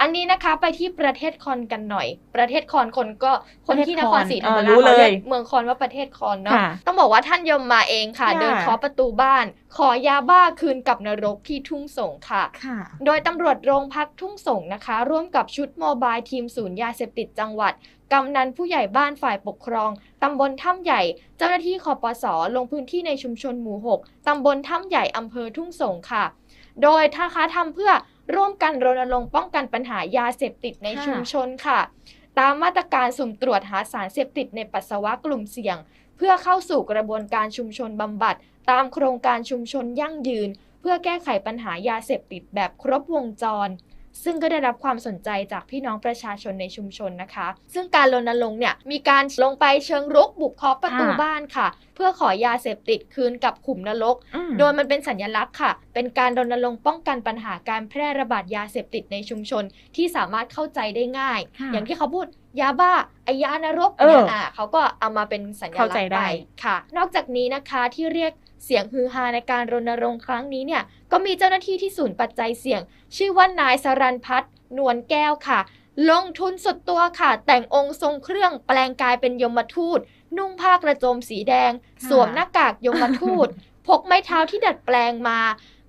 อันนี้นะคะไปที่ประเทศคอนกันหน่อย ประเทศคอนคนก็คนที่นครศรีธรรมเออราชรู้เขาเลยเรียกเมืองคอนว่าประเทศคอนเนาะค่ะต้องบอกว่าท่านยมมาเองค่ะค่ะ เดินเคาะประตูบ้าน ขอยาบ้าคืนกับนรกที่ทุ่งสงค่ะค่ะ โดยตำรวจโรงพักทุ่งสงนะคะ ร่วมกับชุดโมบายทีมศูนย์ยาเสพติดจังหวัดกำนันผู้ใหญ่บ้านฝ่ายปกครอง ตำบลถ้ำใหญ่ เจ้าหน้าที่คอปสลงพื้นที่ในชุมชนหมู่ 6 ตำบลถ้ำใหญ่อำเภอทุ่งสงค่ะ โดยท่าค้าทำเพื่อ ร่วมกันรณรงค์ป้องกันปัญหายาเสพติดในชุมชนค่ะ ตามมาตรการสุ่มตรวจหาสารเสพติดในปัสสาวะกลุ่มเสี่ยง เพื่อเข้าสู่กระบวนการชุมชนบำบัด ตามโครงการชุมชนยั่งยืน เพื่อแก้ไขปัญหายาเสพติดแบบครบวงจร ซึ่งก็ได้รับความสนใจจากพี่น้องประชาชนในชุมชนนะคะ ซึ่งการรณรงค์เนี่ยมีการลงไปเชิงรุกบุกเคาะประตูค่ะบ้านค่ะ เพื่อขอยาเสพติดคืนกับขุมนรกอืมโดยมันเป็นสัญลักษณ์ค่ะ เป็นการรณรงค์ป้องกันปัญหาการแพร่ระบาดยาเสพติดในชุมชนที่สามารถเข้าใจได้ง่ายค่ะอย่างที่เขาพูดยาบ้าไอยานรกเออเนี่ยอะเขาก็เอามาเป็นสัญลักเข้าษใจณ์ได้ไปค่ะ นอกจากนี้นะคะที่เรียกเสียงฮือฮาในการรณรงค์ครั้งนี้เนี่ย ก็มีเจ้าหน้าที่ที่ศูนย์ปัจจัยเสี่ยง ชื่อว่านายสรันพัฒน์นวลแก้วค่ะ ลงทุนสุดตัวค่ะ แต่งองค์ทรงเครื่องแปลงกายเป็นยมทูต นุ่งผ้ากระโจมสีแดงค่ะสวมหน้ากากยมทูต พกไม้เท้าที่ดัดแปลงมา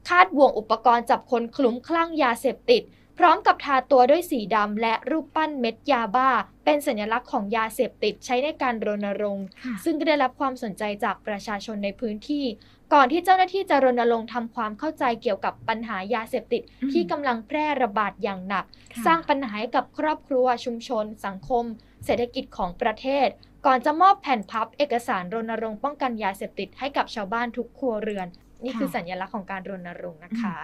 คาดบ่วงอุปกรณ์จับคนคลุ้มคลั่งยาเสพติดพ ร้อมกับทาตัวด้วยสีดำและรูปปั้นเม็ดยาบ้า เป็นสัญลักษณ์ของยาเสพติดใช้ในการรณรงค์ค่ะซึ่งก็ได้รับความสนใจจากประชาชนในพื้นที่ ก่อนที่เจ้าหน้าที่จะรณรงค์ทำความเข้าใจเกี่ยวกับปัญหายาเสพติดอืมที่กำลังแพร่ระบาดอย่างหนักค่ะสร้างปัญหาให้กับครอบครัวชุมชน สังคม เศรษฐกิจของประเทศ ก่อนจะมอบแผ่นพับเอกสารรณรงค์ป้องกันยาเสพติดให้กับชาวบ้านทุกครัวเรือน นี่คือสัญลักษณ์ของการรณรงค์นะคะ